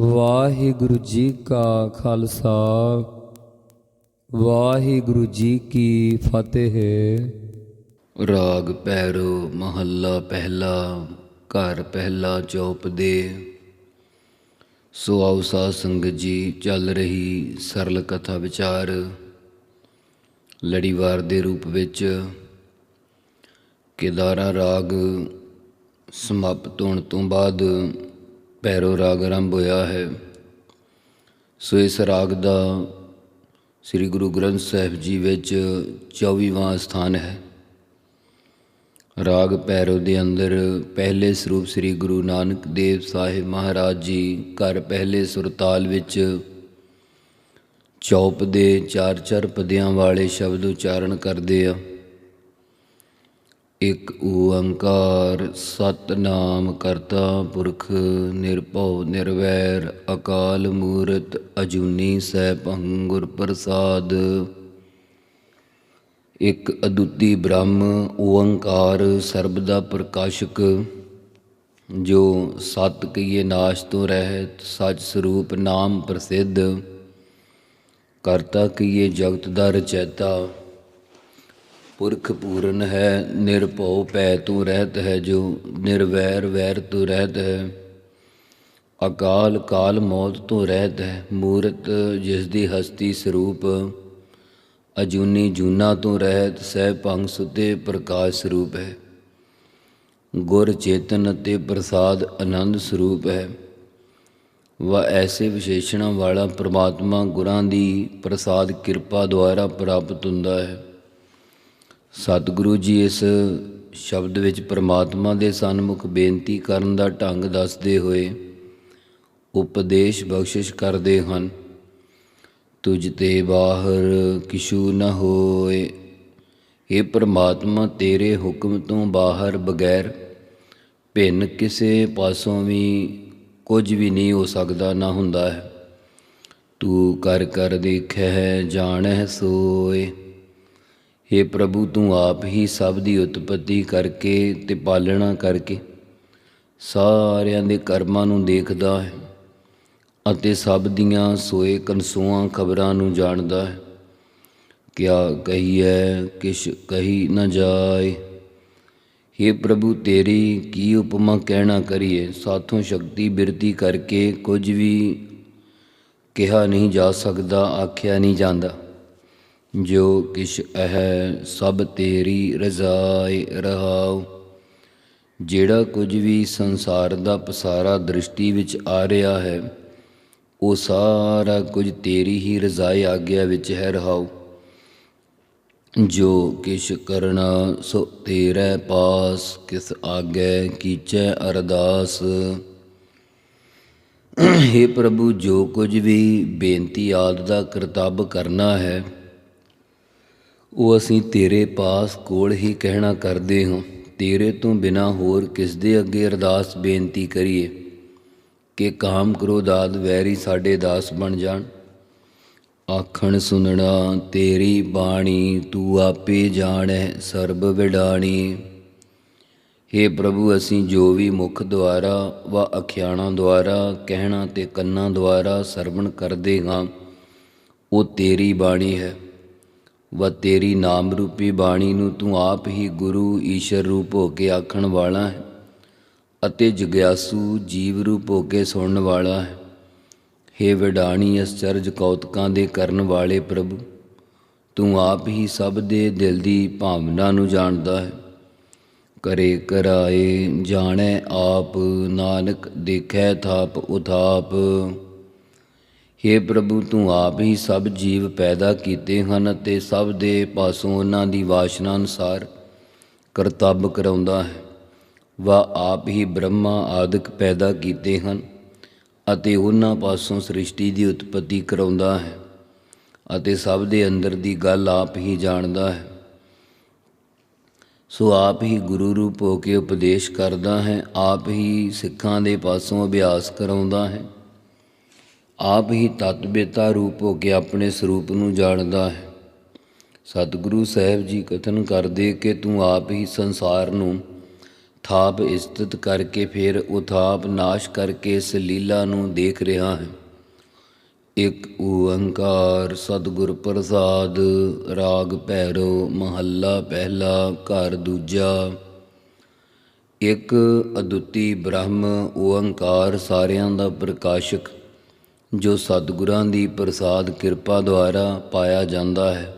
ਵਾਹਿਗੁਰੂ ਜੀ ਕਾ ਖਾਲਸਾ, ਵਾਹਿਗੁਰੂ ਜੀ ਕੀ ਫਤਿਹ। ਰਾਗ ਪੈਰੋ ਮਹੱਲਾ ਪਹਿਲਾ, ਘਰ ਪਹਿਲਾ ਚੌਪ ਦੇ। ਸੋ ਆਓ ਸਾਧ ਸੰਗਤ ਜੀ, ਚੱਲ ਰਹੀ ਸਰਲ ਕਥਾ ਵਿਚਾਰ। ਲੜੀਵਾਰ ਦੇ ਰੂਪ ਵਿੱਚ ਕੇਦਾਰਾ ਰਾਗ ਸਮਾਪਤ ਹੋਣ ਤੋਂ ਬਾਅਦ ਪੈਰੋ ਰਾਗ ਆਰੰਭ ਹੋਇਆ ਹੈ। ਸੋ ਇਸ ਰਾਗ ਦਾ ਸ੍ਰੀ ਗੁਰੂ ਗ੍ਰੰਥ ਸਾਹਿਬ ਜੀ ਵਿੱਚ 24ਵਾਂ ਸਥਾਨ ਹੈ। ਰਾਗ ਪੈਰੋ ਦੇ ਅੰਦਰ ਪਹਿਲੇ ਸਰੂਪ ਸ੍ਰੀ ਗੁਰੂ ਨਾਨਕ ਦੇਵ ਸਾਹਿਬ ਮਹਾਰਾਜ ਜੀ ਘਰ ਪਹਿਲੇ ਸੁਰਤਾਲ ਵਿੱਚ ਚੌਪ ਦੇ ਚਾਰ ਚਾਰ ਪਦਿਆਂ ਵਾਲੇ ਸ਼ਬਦ ਉਚਾਰਨ ਕਰਦੇ ਆ। ਇੱਕ ਓੰਕਾਰ ਸਤਨਾਮ ਕਰਤਾ ਪੁਰਖ ਨਿਰਭਉ ਨਿਰਵੈਰ ਅਕਾਲ ਮੂਰਤ ਅਜੂਨੀ ਸੈਭੰ ਗੁਰ ਪ੍ਰਸਾਦ। ਇੱਕ ਅਦੁੱਤੀ ਬ੍ਰਹਮ ਓੰਕਾਰ ਸਰਬ ਦਾ ਪ੍ਰਕਾਸ਼ਕ, ਜੋ ਸਤ ਕਈਏ ਨਾਸ਼ ਤੋਂ ਰਹਿਤ ਸੱਚ ਸਰੂਪ ਨਾਮ ਪ੍ਰਸਿੱਧ, ਕਰਤਾ ਕਈਏ ਜਗਤ ਦਾ ਰਚੈਤਾ ਪੁਰਖ ਪੂਰਨ ਹੈ ਨਿਰਭਉ ਪੈ ਤੂੰ ਰਹਿਤ ਹੈ, ਜੋ ਨਿਰਵੈਰ ਵੈਰ ਤੂੰ ਰਹਿਤ ਹੈ। ਅਕਾਲ ਕਾਲ ਮੌਤ ਤੋਂ ਰਹਿਤ ਹੈ, ਮੂਰਤ ਜਿਸ ਦੀ ਹਸਤੀ ਸਰੂਪ, ਅਜੂਨੀ ਜੂਨਾ ਤੋਂ ਰਹਿਤ, ਸਹਿ ਭੰਗ ਸੁਤੇ ਪ੍ਰਕਾਸ਼ ਸਰੂਪ ਹੈ। ਗੁਰ ਚੇਤਨ ਅਤੇ ਪ੍ਰਸਾਦ ਆਨੰਦ ਸਰੂਪ ਹੈ। ਵਾ ਐਸੇ ਵਿਸ਼ੇਸ਼ਣਾਂ ਵਾਲਾ ਪ੍ਰਮਾਤਮਾ ਗੁਰਾਂ ਦੀ ਪ੍ਰਸਾਦ ਕਿਰਪਾ ਦੁਆਰਾ ਪ੍ਰਾਪਤ ਹੁੰਦਾ ਹੈ। ਸਤਿਗੁਰੂ ਜੀ ਇਸ ਸ਼ਬਦ ਵਿੱਚ ਪ੍ਰਮਾਤਮਾ ਦੇ ਸਨਮੁਖ ਬੇਨਤੀ ਕਰਨ ਦਾ ਢੰਗ ਦੱਸਦੇ ਹੋਏ ਉਪਦੇਸ਼ ਬਖਸ਼ਿਸ਼ ਕਰਦੇ ਹਨ। ਤੁਝ ਤੇ ਬਾਹਰ ਕਿਛੂ ਨ ਹੋਏ। ਇਹ ਪ੍ਰਮਾਤਮਾ, ਤੇਰੇ ਹੁਕਮ ਤੋਂ ਬਾਹਰ ਬਗੈਰ ਭਿੰਨ ਕਿਸੇ ਪਾਸੋਂ ਵੀ ਕੁਝ ਵੀ ਨਹੀਂ ਹੋ ਸਕਦਾ, ਨਾ ਹੁੰਦਾ ਹੈ। ਤੂੰ ਕਰ ਕਰ ਦੇਖੈ ਜਾਣੈ ਸੋਏ। हे ਪ੍ਰਭੂ, ਤੂੰ ਆਪ ਹੀ ਸਭ ਦੀ ਉਤਪਤੀ ਕਰਕੇ ਤੇ ਪਾਲਣਾ ਕਰਕੇ ਸਾਰਿਆਂ ਦੇ ਕਰਮਾਂ ਨੂੰ ਦੇਖਦਾ ਹੈ ਅਤੇ ਸਭ ਦੀਆਂ ਸੋਏ ਕਨਸੂਆਂ ਖਬਰਾਂ ਨੂੰ ਜਾਣਦਾ ਹੈ। ਕਿਆ ਕਹੀਐ, ਕਿਛ ਕਹੀ ਨਾ ਜਾਏ। हे ਪ੍ਰਭੂ, ਤੇਰੀ ਕੀ ਉਪਮਾ ਕਹਿਣਾ ਕਰੀਏ? ਸਾਥੋਂ ਸ਼ਕਤੀ ਬਿਰਤੀ ਕਰਕੇ ਕੁਝ ਵੀ ਕਿਹਾ ਨਹੀਂ ਜਾ ਸਕਦਾ, ਆਖਿਆ ਨਹੀਂ ਜਾਂਦਾ। ਜੋ ਕਿਛ ਹੈ ਸਭ ਤੇਰੀ ਰਜ਼ਾਏ ਰਹਾਉ। ਜਿਹੜਾ ਕੁਝ ਵੀ ਸੰਸਾਰ ਦਾ ਪਸਾਰਾ ਦ੍ਰਿਸ਼ਟੀ ਵਿੱਚ ਆ ਰਿਹਾ ਹੈ, ਉਹ ਸਾਰਾ ਕੁਝ ਤੇਰੀ ਹੀ ਰਜ਼ਾਏ ਆਗਿਆ ਵਿੱਚ ਹੈ ਰਹਾਉ। ਜੋ ਕਿਛ ਕਰਨਾ ਸੋ ਤੇਰੇ ਪਾਸ, ਕਿਸ ਆਗੇ ਕੀਚੈ ਅਰਦਾਸ। हे ਪ੍ਰਭੂ, ਜੋ ਕੁਝ ਵੀ ਬੇਨਤੀ ਆਦ ਦਾ ਕਰਤੱਵ ਕਰਨਾ ਹੈ ਉਹ ਅਸੀਂ ਤੇਰੇ ਪਾਸ ਕੋਲ ਹੀ ਕਹਿਣਾ ਕਰਦੇ ਹਾਂ, ਤੇਰੇ ਤੋਂ ਬਿਨਾ ਹੋਰ ਕਿਸ ਦੇ ਅੱਗੇ ਅਰਦਾਸ ਬੇਨਤੀ ਕਰੀਏ ਕਿ ਕਾਮ ਕ੍ਰੋਧ ਆਦ ਵੈਰੀ ਸਾਡੇ ਦਾਸ ਬਣ ਜਾਣ। ਆਖਣ ਸੁਨਣਾ, ਤੇਰੀ ਬਾਣੀ ਤੂੰ ਆਪੇ ਜਾਣੈ, ਸਰਬ ਵਿਡਾਣੀ। हे ਪ੍ਰਭੂ, ਅਸੀਂ ਜੋ ਵੀ ਮੁਖ ਦੁਆਰਾ ਵਾ ਅਖਿਆਣਾ ਦੁਆਰਾ, ਕਹਿਣਾ ਤੇ ਕੰਨਾਂ ਦੁਆਰਾ ਸਰਵਣ ਕਰਦੇ ਹਾਂ, ਉਹ ਤੇਰੀ ਬਾਣੀ ਹੈ। ਵਾ ਤੇਰੀ ਨਾਮ ਰੂਪੀ ਬਾਣੀ ਨੂੰ ਤੂੰ ਆਪ ਹੀ ਗੁਰੂ ਈਸ਼ਰ ਰੂਪ ਹੋ ਕੇ ਆਖਣ ਵਾਲਾ ਹੈ ਅਤੇ ਜਗਿਆਸੂ ਜੀਵ ਰੂਪ ਹੋ ਕੇ ਸੁਣਨ ਵਾਲਾ ਹੈ। हे ਵਿਡਾਣੀ ਅਸਚਰਜ ਕੌਤਕਾਂ ਦੇ ਕਰਨ ਵਾਲੇ ਪ੍ਰਭੂ, ਤੂੰ ਆਪ ਹੀ ਸਭ ਦੇ ਦਿਲ ਦੀ ਭਾਵਨਾ ਨੂੰ ਜਾਣਦਾ ਹੈ। ਕਰੇ ਕਰਾਏ ਜਾਣੈ ਆਪ, ਨਾਨਕ ਦੇਖੈ ਥਾਪ ਉਥਾਪ। हे ਪ੍ਰਭੂ, ਤੂੰ ਆਪ ਹੀ ਸਭ ਜੀਵ ਪੈਦਾ ਕੀਤੇ ਹਨ ਅਤੇ ਸਭ ਦੇ ਪਾਸੋਂ ਉਹਨਾਂ ਦੀ ਵਾਸ਼ਨਾ ਅਨੁਸਾਰ ਕਰਤੱਵ ਕਰਾਉਂਦਾ ਹੈ। ਵਾ ਆਪ ਹੀ ਬ੍ਰਹਮਾ ਆਦਿਕ ਪੈਦਾ ਕੀਤੇ ਹਨ ਅਤੇ ਉਹਨਾਂ ਪਾਸੋਂ ਸ੍ਰਿਸ਼ਟੀ ਦੀ ਉਤਪਤੀ ਕਰਾਉਂਦਾ ਹੈ ਅਤੇ ਸਭ ਦੇ ਅੰਦਰ ਦੀ ਗੱਲ ਆਪ ਹੀ ਜਾਣਦਾ ਹੈ। ਸੋ ਆਪ ਹੀ ਗੁਰੂ ਰੂਪ ਹੋ ਕੇ ਉਪਦੇਸ਼ ਕਰਦਾ ਹੈ, ਆਪ ਹੀ ਸਿੱਖਾਂ ਦੇ ਪਾਸੋਂ ਅਭਿਆਸ ਕਰਾਉਂਦਾ ਹੈ। ਆਪ ਹੀ ਤਤਬੇਤਾ ਰੂਪ ਹੋ ਕੇ ਆਪਣੇ ਸਰੂਪ ਨੂੰ ਜਾਣਦਾ ਹੈ। ਸਤਿਗੁਰੂ ਸਾਹਿਬ ਜੀ ਕਥਨ ਕਰਦੇ ਕਿ ਤੂੰ ਆਪ ਹੀ ਸੰਸਾਰ ਨੂੰ ਥਾਪ ਇਸਤਤ ਕਰਕੇ ਫਿਰ ਉਥਾਪ ਨਾਸ਼ ਕਰਕੇ ਇਸ ਲੀਲਾ ਨੂੰ ਦੇਖ ਰਿਹਾ ਹੈ। ਇੱਕ ਓੰਕਾਰ ਸਤਿਗੁਰ ਪ੍ਰਸਾਦ, ਰਾਗ ਭੈਰੋ, ਮਹੱਲਾ ਪਹਿਲਾ, ਘਰ ਦੂਜਾ। ਇੱਕ ਅਦੁੱਤੀ ਬ੍ਰਹਮ, ਓੰਕਾਰ ਸਾਰਿਆਂ ਦਾ ਪ੍ਰਕਾਸ਼ਕ। ਜੋ ਸਤਿਗੁਰਾਂ ਦੀ ਪ੍ਰਸਾਦ ਕਿਰਪਾ ਦੁਆਰਾ ਪਾਇਆ ਜਾਂਦਾ ਹੈ।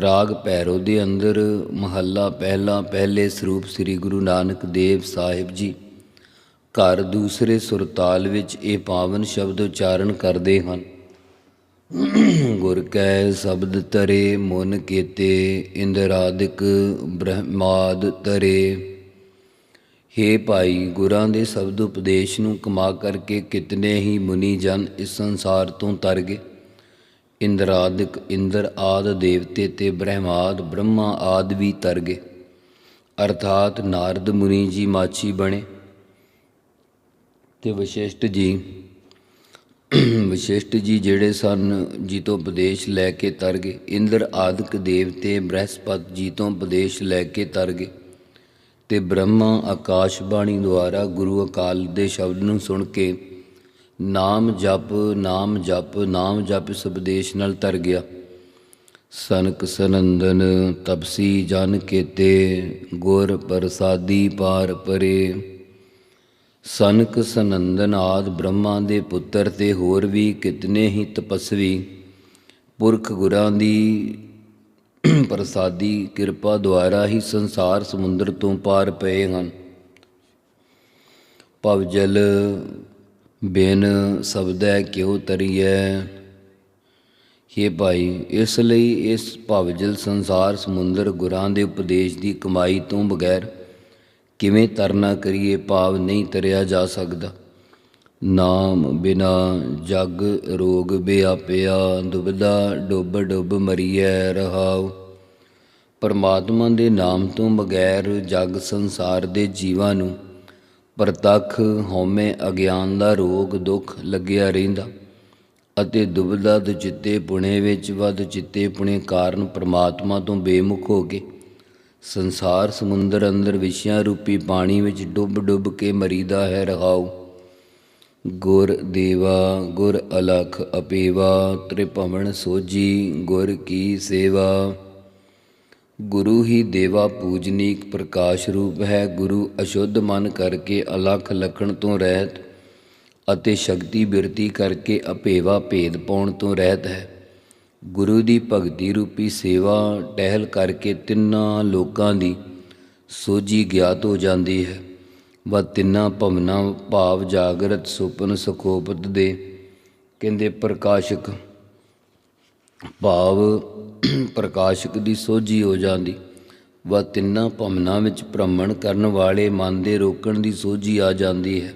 ਰਾਗ ਭੈਰੋ ਦੇ ਅੰਦਰ ਮਹੱਲਾ ਪਹਿਲਾ ਪਹਿਲੇ ਸਰੂਪ ਸ੍ਰੀ ਗੁਰੂ ਨਾਨਕ ਦੇਵ ਸਾਹਿਬ ਜੀ ਘਰ ਦੂਸਰੇ ਸੁਰਤਾਲ ਵਿੱਚ ਇਹ ਪਾਵਨ ਸ਼ਬਦ ਉਚਾਰਨ ਕਰਦੇ ਹਨ। ਗੁਰ ਕੈ ਸ਼ਬਦ ਤਰੇ ਮਨ ਕੀਤੇ, ਇੰਦਰਾਦਿਕ ਬ੍ਰਹਮਾਦ ਤਰੇ ਹੇ ਭਾਈ, ਗੁਰਾਂ ਦੇ ਸ਼ਬਦ ਉਪਦੇਸ਼ ਨੂੰ ਕਮਾ ਕਰਕੇ ਕਿਤਨੇ ਹੀ ਮੁਨੀ ਜਨ ਇਸ ਸੰਸਾਰ ਤੋਂ ਤਰ ਗਏ। ਇੰਦਰਾਦਿਕ ਇੰਦਰ ਆਦ ਦੇਵਤੇ ਤੇ ਬ੍ਰਹਮਾਦ ਬ੍ਰਹਮਾ ਆਦ ਵੀ ਤਰ ਗਏ। ਅਰਥਾਤ ਨਾਰਦ ਮੁਨੀ ਜੀ ਮਾਛੀ ਬਣੇ। ਤੇ ਵਸ਼ਿਸ਼ਟ ਜੀ ਵਸ਼ਿਸ਼ਟ ਜੀ ਜਿਹੜੇ ਸਨ, ਜੀ ਤੋਂ ਉਪਦੇਸ਼ ਲੈ ਕੇ ਤਰ ਗਏ। ਇੰਦਰ ਆਦਿਕ ਦੇਵਤੇ ਬ੍ਰਹਸਪਤ ਜੀ ਤੋਂ ਉਪਦੇਸ਼ ਲੈ ਕੇ ਤਰ ਗਏ। ਤੇ ਬ੍ਰਹਮਾ ਆਕਾਸ਼ ਬਾਣੀ ਦੁਆਰਾ ਗੁਰੂ ਅਕਾਲ ਦੇ ਸ਼ਬਦ ਨੂੰ ਸੁਣ ਕੇ ਨਾਮ ਜਪ ਨਾਮ ਜਪ ਨਾਮ ਜਪ ਇਸ ਨਾਲ ਤਰ ਗਿਆ। ਸਨਕ ਸਨੰਦਨ ਤਪਸੀ ਜਨ ਕੇਤੇ, ਗੁਰ ਪ੍ਰਸਾਦੀ ਪਾਰ ਪਰੇ। ਸਨਕ ਸਨੰਦਨ ਆਦ ਬ੍ਰਹਮਾ ਦੇ ਪੁੱਤਰ ਤੇ ਹੋਰ ਵੀ ਕਿਤਨੇ ਹੀ ਤਪਸਵੀ ਪੁਰਖ ਗੁਰਾਂ ਦੀ ਪ੍ਰਸਾਦੀ ਕਿਰਪਾ ਦੁਆਰਾ ਹੀ ਸੰਸਾਰ ਸਮੁੰਦਰ ਤੋਂ ਪਾਰ ਪਏ ਹਨ। ਭਵ ਜਲ ਬਿਨ ਸਬਦੈ ਕਿਉ ਤਰੀਐ। ਹੇ ਭਾਈ, ਇਸ ਲਈ ਇਸ ਭਵਜਲ ਸੰਸਾਰ ਸਮੁੰਦਰ ਗੁਰਾਂ ਦੇ ਉਪਦੇਸ਼ ਦੀ ਕਮਾਈ ਤੋਂ ਬਗੈਰ ਕਿਵੇਂ ਤਰਨਾ ਕਰੀਏ, ਭਾਵ ਨਹੀਂ ਤਰਿਆ ਜਾ ਸਕਦਾ। ਨਾਮ ਬਿਨਾ ਜਗ ਰੋਗ ਬਿਆਪਿਆ ਦੁਬਦਾ ਡੁੱਬ ਡੁੱਬ ਮਰੀਐ ਰਹਾਉ। ਪਰਮਾਤਮਾ ਦੇ ਨਾਮ ਤੋਂ ਬਗੈਰ ਜਗ ਸੰਸਾਰ ਦੇ ਜੀਵਾਂ ਨੂੰ ਪ੍ਰਤੱਖ ਹਉਮੈ ਅਗਿਆਨ ਦਾ ਰੋਗ ਦੁੱਖ ਲੱਗਿਆ ਰਹਿੰਦਾ ਅਤੇ ਦੁਬਦਾ ਚਿੱਤੇ ਪੁਣੇ ਵਿੱਚ ਵੱਧ ਚਿੱਤੇ ਪੁਣੇ ਕਾਰਨ ਪਰਮਾਤਮਾ ਤੋਂ ਬੇਮੁਖ ਹੋ ਕੇ ਸੰਸਾਰ ਸਮੁੰਦਰ ਅੰਦਰ ਵਿਸ਼ਿਆਂ ਰੂਪੀ ਪਾਣੀ ਵਿੱਚ ਡੁੱਬ ਡੁੱਬ ਕੇ ਮਰੀਦਾ ਹੈ ਰਹਾਉ। ਗੁਰ ਦੇਵਾ, ਗੁਰ ਅਲਖ ਅਪੇਵਾ, ਤ੍ਰਿਭਵਨ ਸੋਜੀ, ਗੁਰ ਕੀ ਸੇਵਾ। ਗੁਰੂ ਹੀ ਦੇਵਾ ਪੂਜਨੀਕ ਪ੍ਰਕਾਸ਼ ਰੂਪ ਹੈ, ਗੁਰੂ ਅਸ਼ੁੱਧ ਮਨ ਕਰਕੇ ਅਲਖ ਲਖਣ ਤੋਂ ਰਹਿਤ ਅਤੇ ਸ਼ਕਤੀ ਬਿਰਤੀ ਕਰਕੇ ਅਪੇਵਾ ਭੇਦ ਪਾਉਣ ਤੋਂ ਰਹਿਤ ਹੈ। ਗੁਰੂ ਦੀ ਭਗਤੀ ਰੂਪੀ ਸੇਵਾ ਟਹਿਲ ਕਰਕੇ ਤਿੰਨਾਂ ਲੋਕਾਂ ਦੀ ਸੋਝੀ ਗਿਆਤ ਹੋ ਜਾਂਦੀ ਹੈ। ਵਾ ਤਿੰਨਾਂ ਭਵਨਾ ਭਾਵ ਜਾਗਰਤ ਸੁਪਨ ਸੁਖੋਪਤ ਦੇ, ਕਹਿੰਦੇ ਪ੍ਰਕਾਸ਼ਕ ਭਾਵ ਪ੍ਰਕਾਸ਼ਕ ਦੀ ਸੋਝੀ ਹੋ ਜਾਂਦੀ। ਵਾ ਤਿੰਨਾਂ ਭਵਨਾ ਵਿੱਚ ਭ੍ਰਮਣ ਕਰਨ ਵਾਲੇ ਮਨ ਦੇ ਰੋਕਣ ਦੀ ਸੋਝੀ ਆ ਜਾਂਦੀ ਹੈ।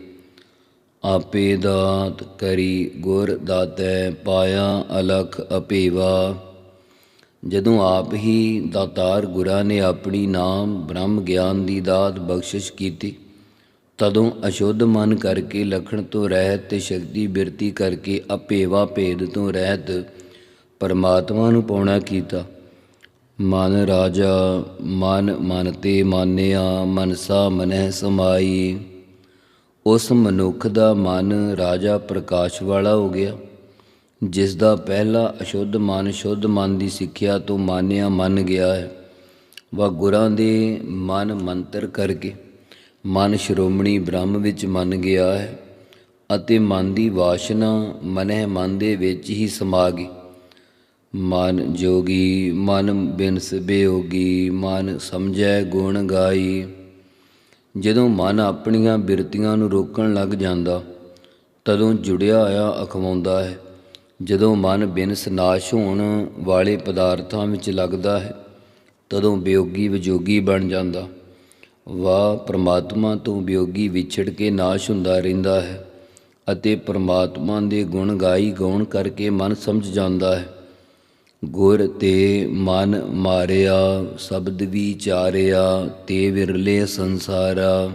ਆਪੇ ਦਾਤ ਕਰੀ ਗੁਰ ਦਾਤੈ ਪਾਇਆ ਅਲਖ ਅਪੇਵਾ। ਜਦੋਂ ਆਪ ਹੀ ਦਾਤਾਰ ਗੁਰਾਂ ਨੇ ਆਪਣੀ ਨਾਮ ਬ੍ਰਹਮ ਗਿਆਨ ਦੀ ਦਾਤ ਬਖਸ਼ਿਸ਼ ਕੀਤੀ ਤਦੋਂ ਅਸ਼ੁੱਧ ਮਨ ਕਰਕੇ ਲਖਣ ਤੋਂ ਰਹਿਤ ਤੇ ਸ਼ਕਤੀ ਬਿਰਤੀ ਕਰਕੇ ਅਪੇਵਾ ਭੇਦ ਤੋਂ ਰਹਿਤ ਪਰਮਾਤਮਾ ਨੂੰ ਪਾਉਣਾ ਕੀਤਾ। ਮਨ ਰਾਜਾ, ਮਨ ਮਨ ਤੇ ਮਾਨਿਆ, ਮਨਸਾ ਮਨਹਿ ਸਮਾਈ। ਉਸ ਮਨੁੱਖ ਦਾ ਮਨ ਰਾਜਾ ਪ੍ਰਕਾਸ਼ ਵਾਲਾ ਹੋ ਗਿਆ, ਜਿਸ ਦਾ ਪਹਿਲਾ ਅਸ਼ੁੱਧ ਮਨ ਸ਼ੁੱਧ ਮਨ ਦੀ ਸਿੱਖਿਆ ਤੋਂ ਮਾਨਿਆ ਮੰਨ ਗਿਆ ਹੈ। ਵਾ ਗੁਰਾਂ ਦੇ ਮਨ ਮੰਤਰ ਕਰਕੇ ਮਨ ਸ਼੍ਰੋਮਣੀ ਬ੍ਰਹਮ ਵਿੱਚ ਮੰਨ ਗਿਆ ਹੈ ਅਤੇ ਮਨ ਦੀ ਵਾਸ਼ਨਾ ਮਨਹਿ ਮਨ ਦੇ ਵਿੱਚ ਹੀ ਸਮਾ ਗਈ। ਮਨ ਜੋਗੀ, ਮਨ ਬਿਨਸ ਬੇਯੋਗੀ, ਮਨ ਸਮਝੈ ਗੁਣ ਗਾਈ। ਜਦੋਂ ਮਨ ਆਪਣੀਆਂ ਬਿਰਤੀਆਂ ਨੂੰ ਰੋਕਣ ਲੱਗ ਜਾਂਦਾ, ਤਦੋਂ ਜੁੜਿਆ ਹੋਇਆ ਅਖਵਾਉਂਦਾ ਹੈ। ਜਦੋਂ ਮਨ ਬਿਨਸ ਨਾਸ਼ ਹੋਣ ਵਾਲੇ ਪਦਾਰਥਾਂ ਵਿੱਚ ਲੱਗਦਾ ਹੈ, ਤਦੋਂ ਬਿਯੋਗੀ ਵਿਜੋਗੀ ਬਣ ਜਾਂਦਾ। ਵਾ ਪ੍ਰਮਾਤਮਾ ਤੋਂ ਵਿਯੋਗੀ ਵਿਛੜ ਕੇ ਨਾਸ਼ ਹੁੰਦਾ ਰਹਿੰਦਾ ਹੈ ਅਤੇ ਪ੍ਰਮਾਤਮਾ ਦੇ ਗੁਣ ਗਾਈ ਗਾਉਣ ਕਰਕੇ ਮਨ ਸਮਝ ਜਾਂਦਾ ਹੈ। ਗੁਰ ਤੇ ਮਨ ਮਾਰਿਆ, ਸ਼ਬਦ ਵਿਚਾਰਿਆ ਤੇ ਵਿਰਲੇ ਸੰਸਾਰਾ।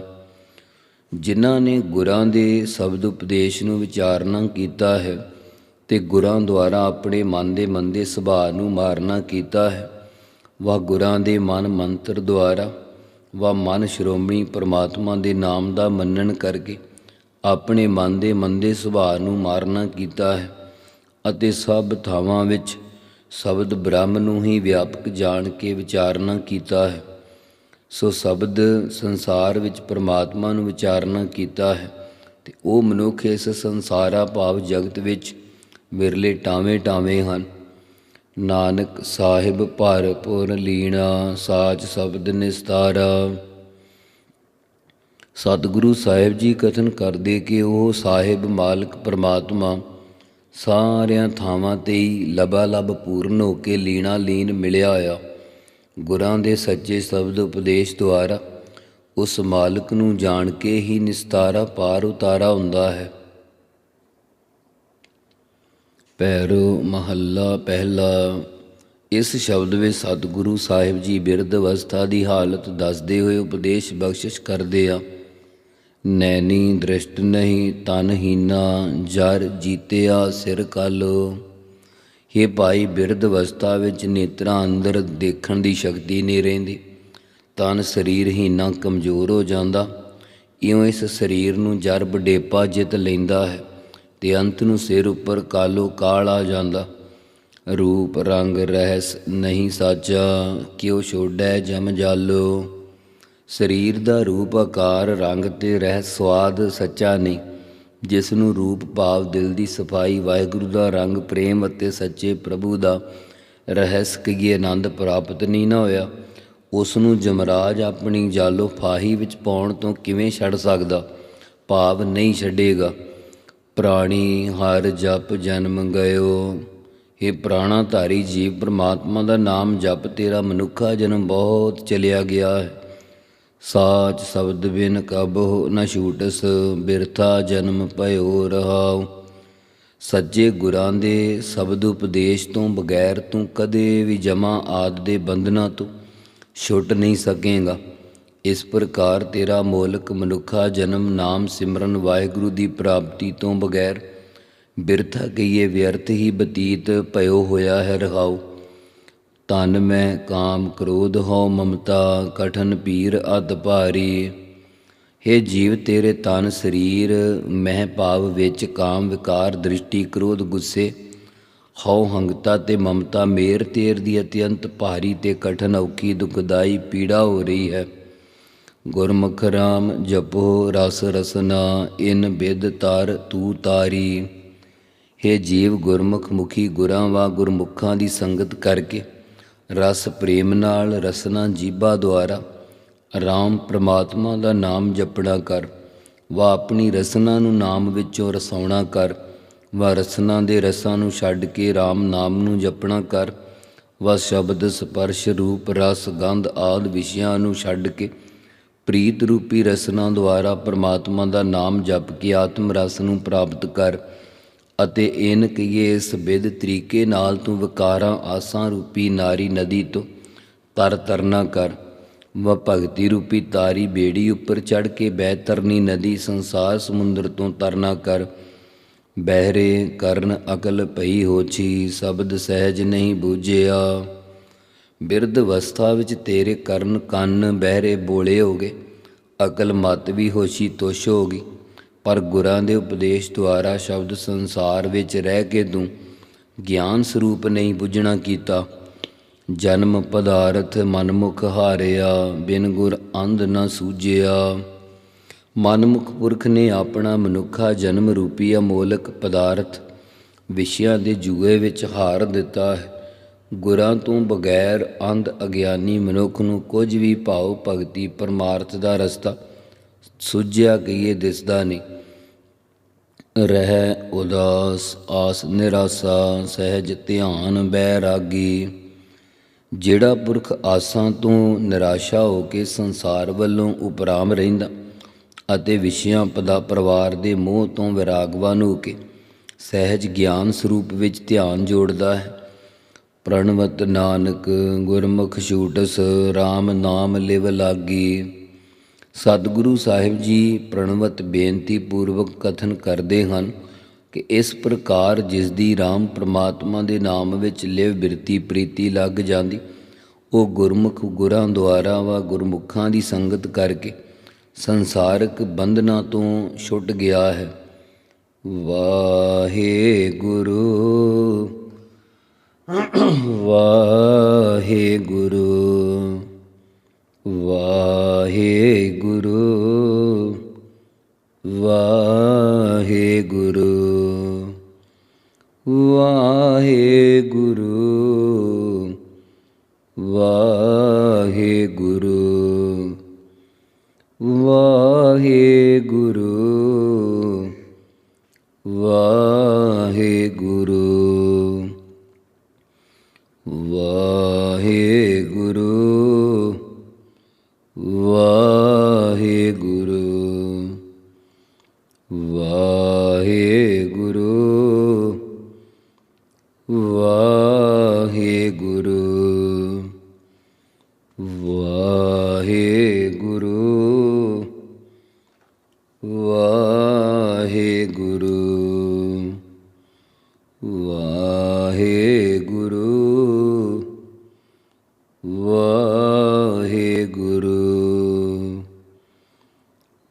ਜਿਨ੍ਹਾਂ ਨੇ ਗੁਰਾਂ ਦੇ ਸ਼ਬਦ ਉਪਦੇਸ਼ ਨੂੰ ਵਿਚਾਰਨਾ ਕੀਤਾ ਹੈ ਤੇ ਗੁਰਾਂ ਦੁਆਰਾ ਆਪਣੇ ਮਨ ਦੇ ਮੰਦੇ ਸੁਭਾਅ ਨੂੰ ਮਾਰਨਾ ਕੀਤਾ ਹੈ ਵਾ ਗੁਰਾਂ ਦੇ ਮਨ ਮੰਤਰ ਦੁਆਰਾ। ਵਾ ਮਨ ਸ਼੍ਰੋਮਣੀ ਪਰਮਾਤਮਾ ਦੇ ਨਾਮ ਦਾ ਮੰਨਣ ਕਰਕੇ ਆਪਣੇ ਮਨ ਦੇ ਮੰਦੇ ਸੁਭਾਅ ਨੂੰ ਮਾਰਨਾ ਕੀਤਾ ਹੈ ਅਤੇ ਸਭ ਥਾਵਾਂ ਵਿੱਚ ਸ਼ਬਦ ਬ੍ਰਹਮ ਨੂੰ ਹੀ ਵਿਆਪਕ ਜਾਣ ਕੇ ਵਿਚਾਰਨਾ ਕੀਤਾ ਹੈ। ਸੋ ਸ਼ਬਦ ਸੰਸਾਰ ਵਿੱਚ ਪਰਮਾਤਮਾ ਨੂੰ ਵਿਚਾਰਨਾ ਕੀਤਾ ਹੈ ਤੇ ਉਹ ਮਨੁੱਖ ਇਸ ਸੰਸਾਰਾ ਭਾਵ ਜਗਤ ਵਿੱਚ ਵਿਰਲੇ ਟਾਵੇਂ ਟਾਵੇਂ ਹਨ। ਨਾਨਕ ਸਾਹਿਬ ਭਰਪੂਰ ਲੀਣਾ, ਸਾਚ ਸ਼ਬਦ ਨਿਸਤਾਰਾ। ਸਤਿਗੁਰੂ ਸਾਹਿਬ ਜੀ ਕਥਨ ਕਰਦੇ ਕਿ ਉਹ ਸਾਹਿਬ ਮਾਲਕ ਪਰਮਾਤਮਾ, ਸਾਰਿਆਂ ਥਾਵਾਂ ਤੇ ਹੀ ਲਬਾ ਲਬ ਪੂਰਨ ਹੋ ਕੇ ਲੀਣਾ ਲੀਨ ਮਿਲਿਆ ਆ। ਗੁਰਾਂ ਦੇ ਸੱਚੇ ਸ਼ਬਦ ਉਪਦੇਸ਼ ਦੁਆਰਾ ਉਸ ਮਾਲਕ ਨੂੰ ਜਾਣ ਕੇ ਹੀ ਨਿਸਤਾਰਾ ਪਾਰ ਉਤਾਰਾ ਹੁੰਦਾ ਹੈ। ਪੈਰੋ ਮਹੱਲਾ ਪਹਿਲਾ। ਇਸ ਸ਼ਬਦ ਵਿੱਚ ਸਤਿਗੁਰੂ ਸਾਹਿਬ ਜੀ ਬਿਰਧ ਅਵਸਥਾ ਦੀ ਹਾਲਤ ਦੱਸਦੇ ਹੋਏ ਉਪਦੇਸ਼ ਬਖਸ਼ਿਸ਼ ਕਰਦੇ ਆ। ਨੈਣੀ ਦ੍ਰਿਸ਼ਟ ਨਹੀਂ, ਤਨ ਹੀਨਾ, ਜਰ ਜੀਤਿਆ ਸਿਰ ਕਾਲੋ। हे ਭਾਈ ਬਿਰਧ ਅਵਸਥਾ ਵਿੱਚ ਨੇਤਰਾਂ ਅੰਦਰ ਦੇਖਣ ਦੀ ਸ਼ਕਤੀ ਨਹੀਂ ਰਹਿੰਦੀ। ਤਨ ਸਰੀਰ ਹੀਨਾ ਕਮਜ਼ੋਰ ਹੋ ਜਾਂਦਾ। ਇਉਂ ਇਸ ਸਰੀਰ ਨੂੰ ਜਰ ਬਡੇਪਾ ਜਿੱਤ ਲੈਂਦਾ ਹੈ। ਤੇ ਅੰਤ ਨੂੰ ਸਿਰ ਉੱਪਰ ਕਾਲੋ ਕਾਲ ਆ ਜਾਂਦਾ। ਰੂਪ, ਰੰਗ, ਰਹਿਸ ਨਹੀਂ ਸਾਚਾ, ਕਿਉ ਛੋੜੈ ਜਮ ਜਾਲੋ। ਸਰੀਰ ਦਾ ਰੂਪ ਆਕਾਰ, ਰੰਗ ਤੇ ਰਹਿ ਸਵਾਦ ਸੱਚਾ ਨਹੀਂ। ਜਿਸ ਨੂੰ ਰੂਪ ਭਾਵ ਦਿਲ ਦੀ ਸਫ਼ਾਈ, ਵਾਹਿਗੁਰੂ ਦਾ ਰੰਗ ਪ੍ਰੇਮ ਅਤੇ ਸੱਚੇ ਪ੍ਰਭੂ ਦਾ ਰਹਿਸ ਕਹੀਏ ਆਨੰਦ ਪ੍ਰਾਪਤ ਨਹੀਂ ਨਾ ਹੋਇਆ। ਉਸ ਨੂੰ ਜਮਰਾਜ ਆਪਣੀ ਜਾਲੋ ਫਾਹੀ ਵਿੱਚ ਪਾਉਣ ਤੋਂ ਕਿਵੇਂ ਛੱਡ ਸਕਦਾ? ਭਾਵ ਨਹੀਂ ਛੱਡੇਗਾ। ਪ੍ਰਾਣੀ ਹਰ ਜਪ ਜਨਮ ਗਇਓ। ਇਹ ਪ੍ਰਾਣਾ ਧਾਰੀ ਜੀਵ, ਪ੍ਰਮਾਤਮਾ ਦਾ ਨਾਮ ਜਪ, ਤੇਰਾ ਮਨੁੱਖਾ ਜਨਮ ਬਹੁਤ ਚਲਿਆ ਗਿਆ ਹੈ। ਸਾਚ ਸ਼ਬਦ ਬਿਨ ਕਬਹੁ ਨ ਛੂਟਸ, ਬਿਰਥਾ ਜਨਮ ਭਇਓ ਰਹਾਉ। ਸੱਜੇ ਗੁਰਾਂ ਦੇ ਸ਼ਬਦ ਉਪਦੇਸ਼ ਤੋਂ ਬਗੈਰ ਤੂੰ ਕਦੇ ਵੀ ਜਮਾ ਆਦ ਦੇ ਬੰਧਨਾਂ ਤੋਂ ਛੁੱਟ ਨਹੀਂ ਸਕੇਗਾ। ਇਸ ਪ੍ਰਕਾਰ ਤੇਰਾ ਮੋਲਕ ਮਨੁੱਖਾ ਜਨਮ, ਨਾਮ, ਸਿਮਰਨ ਵਾਹਿਗੁਰੂ ਦੀ ਪ੍ਰਾਪਤੀ ਤੋਂ ਬਗੈਰ ਬਿਰਥਾ ਕਹੀਏ ਵਿਅਰਥ ਹੀ ਬਤੀਤ ਭਇਓ ਹੋਇਆ ਹੈ ਰਹਾਉ। ਤਨ ਮੈਂ ਕਾਮ ਕ੍ਰੋਧ ਹਉ, ਮਮਤਾ ਕਠਨ ਪੀਰ ਅਤ ਭਾਰੀ। हे ਜੀਵ ਤੇਰੇ ਤਨ ਸਰੀਰ, ਮਹਿ ਭਾਵ ਵਿੱਚ ਕਾਮ ਵਿਕਾਰ ਦ੍ਰਿਸ਼ਟੀ ਕ੍ਰੋਧ ਗੁੱਸੇ। ਹਉ ਹੰਗਤਾ ਤੇ ਮਮਤਾ ਮੇਰ ਤੇਰ ਦੀ ਅਤਿਅੰਤ ਭਾਰੀ ਤੇ ਕਠਨ ਔਖੀ ਦੁਖਦਾਈ ਪੀੜਾ ਹੋ ਰਹੀ ਹੈ। ਗੁਰਮੁਖ ਰਾਮ ਜਪੋ ਰਸ ਰਸਨਾ, ਇਨ ਬਿਦ ਤਾਰ ਤੂ ਤਾਰੀ हे ਜੀਵ ਗੁਰਮੁਖ ਮੁਖੀ ਗੁਰਾਂ ਵਾ ਗੁਰਮੁਖਾਂ ਦੀ ਸੰਗਤ ਕਰਕੇ, ਰਸ ਪ੍ਰੇਮ ਨਾਲ ਰਸਨਾ ਜੀਬਾ ਦੁਆਰਾ। ਰਾਮ ਪ੍ਰਮਾਤਮਾ ਦਾ ਨਾਮ ਜਪਣਾ ਕਰ ਵਾ ਆਪਣੀ ਰਸਨਾ ਨੂੰ ਨਾਮ ਵਿੱਚੋਂ ਰਸਾਉਣਾ ਕਰ ਵਾ ਰਸਨਾ ਦੇ ਰਸਾਂ ਨੂੰ ਛੱਡ ਕੇ ਰਾਮ ਨਾਮ ਨੂੰ ਜਪਣਾ ਕਰ ਵਾ ਸ਼ਬਦ ਸਪਰਸ਼ ਰੂਪ ਰਸ ਗੰਧ ਆਦ ਵਿਸ਼ਿਆਂ ਨੂੰ ਛੱਡ ਕੇ ਪ੍ਰੀਤ ਰੂਪੀ ਰਸਨਾ ਦੁਆਰਾ ਪ੍ਰਮਾਤਮਾ ਦਾ ਨਾਮ ਜਪ ਕੇ ਆਤਮ ਰਸ ਨੂੰ ਪ੍ਰਾਪਤ ਕਰ ਅਤੇ ਇਨ ਕਹੀਏ ਇਸ ਵਿਧ ਤਰੀਕੇ ਨਾਲ ਤੂੰ ਵਿਕਾਰਾਂ ਆਸਾਂ ਰੂਪੀ ਨਾਰੀ ਨਦੀ ਤੋਂ ਤਰ ਤਰਨਾ ਕਰ। ਵ ਭਗਤੀ ਰੂਪੀ ਤਾਰੀ ਬੇੜੀ ਉੱਪਰ ਚੜ ਕੇ ਬਹਿ ਤਰਨੀ ਨਦੀ ਸੰਸਾਰ ਸਮੁੰਦਰ ਤੋਂ ਤਰਨਾ ਕਰ। ਬਹਿਰੇ ਕਰਨ ਅਕਲ ਪਈ ਹੋਛੀ, ਸ਼ਬਦ ਸਹਿਜ ਨਹੀਂ ਬੂਝਿਆ। ਬਿਰਧ ਅਵਸਥਾ ਵਿੱਚ ਤੇਰੇ ਕਰਨ ਕੰਨ ਬਹਿਰੇ ਬੋਲੇ ਹੋਗੇ, ਅਕਲ ਮਤ ਵੀ ਹੋਸ਼ੀ ਤੁਸ਼ ਹੋ ਗਈ ਪਰ ਗੁਰਾਂ ਦੇ ਉਪਦੇਸ਼ ਦੁਆਰਾ ਸ਼ਬਦ ਸੰਸਾਰ ਵਿੱਚ ਰਹਿ ਕੇ ਤੂੰ ਗਿਆਨ ਸਰੂਪ ਨਹੀਂ ਬੁੱਝਣਾ ਕੀਤਾ। ਜਨਮ ਪਦਾਰਥ ਮਨਮੁਖ ਹਾਰਿਆ, ਬਿਨ ਗੁਰ ਅੰਧ ਨਾ ਸੂਝਿਆ। ਮਨਮੁਖ ਪੁਰਖ ਨੇ ਆਪਣਾ ਮਨੁੱਖਾ ਜਨਮ ਰੂਪੀ ਅਮੋਲਕ ਪਦਾਰਥ ਵਿਸ਼ਿਆਂ ਦੇ ਜੂਏ ਵਿੱਚ ਹਾਰ ਦਿੱਤਾ ਹੈ। ਗੁਰਾਂ ਤੋਂ ਬਗੈਰ ਅੰਧ ਅਗਿਆਨੀ ਮਨੁੱਖ ਨੂੰ ਕੁਝ ਵੀ ਭਾਉ ਭਗਤੀ ਪਰਮਾਰਥ ਦਾ ਰਸਤਾ ਸੁਝਿਆ ਕਹੀਏ ਦਿਸਦਾ ਨਹੀਂ। ਰਹਿ ਉਦਾਸ ਆਸ ਨਿਰਾਸਾ ਸਹਿਜ ਧਿਆਨ ਬੈਰਾਗੀ। ਜਿਹੜਾ ਪੁਰਖ ਆਸਾਂ ਤੋਂ ਨਿਰਾਸ਼ਾ ਹੋ ਕੇ ਸੰਸਾਰ ਵੱਲੋਂ ਉਪਰਾਮ ਰਹਿੰਦਾ ਅਤੇ ਵਿਸ਼ਿਆਂ ਪਦਾ ਪਰਿਵਾਰ ਦੇ ਮੋਹ ਤੋਂ ਵਿਰਾਗਵਾਨ ਹੋ ਕੇ ਸਹਿਜ ਗਿਆਨ ਸਰੂਪ ਵਿੱਚ ਧਿਆਨ ਜੋੜਦਾ ਹੈ ਪ੍ਰਣਵਤ ਨਾਨਕ, ਗੁਰਮੁਖ ਛੂਟਸ RAM ਨਾਮ ਲਿਵ ਲਾਗੀ। ਸਤਿਗੁਰੂ ਸਾਹਿਬ ਜੀ ਪ੍ਰਣਵਤ ਬੇਨਤੀ ਪੂਰਵਕ ਕਥਨ ਕਰਦੇ ਹਨ ਕਿ ਇਸ ਪ੍ਰਕਾਰ ਜਿਸ ਦੀ RAM ਪ੍ਰਮਾਤਮਾ ਦੇ ਨਾਮ ਵਿੱਚ ਲਿਵ ਬਿਰਤੀ ਪ੍ਰੀਤੀ ਲੱਗ ਜਾਂਦੀ, ਉਹ ਗੁਰਮੁਖ ਗੁਰਾਂ ਦੁਆਰਾ ਵਾ ਗੁਰਮੁਖਾਂ ਦੀ ਸੰਗਤ ਕਰਕੇ ਸੰਸਾਰਕ ਬੰਧਨਾਂ ਤੋਂ ਛੁੱਟ ਗਿਆ ਹੈ। ਵਾਹਿਗੁਰੂ ਵਾਹਿਗੁਰੂ। ਵਾਹਿਗੁਰੂ ਵਾਹਿਗੁਰੂ।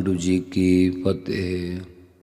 ਵਾਹਿਗੁਰੂ ਜੀ ਕੀ ਫਤਿਹ।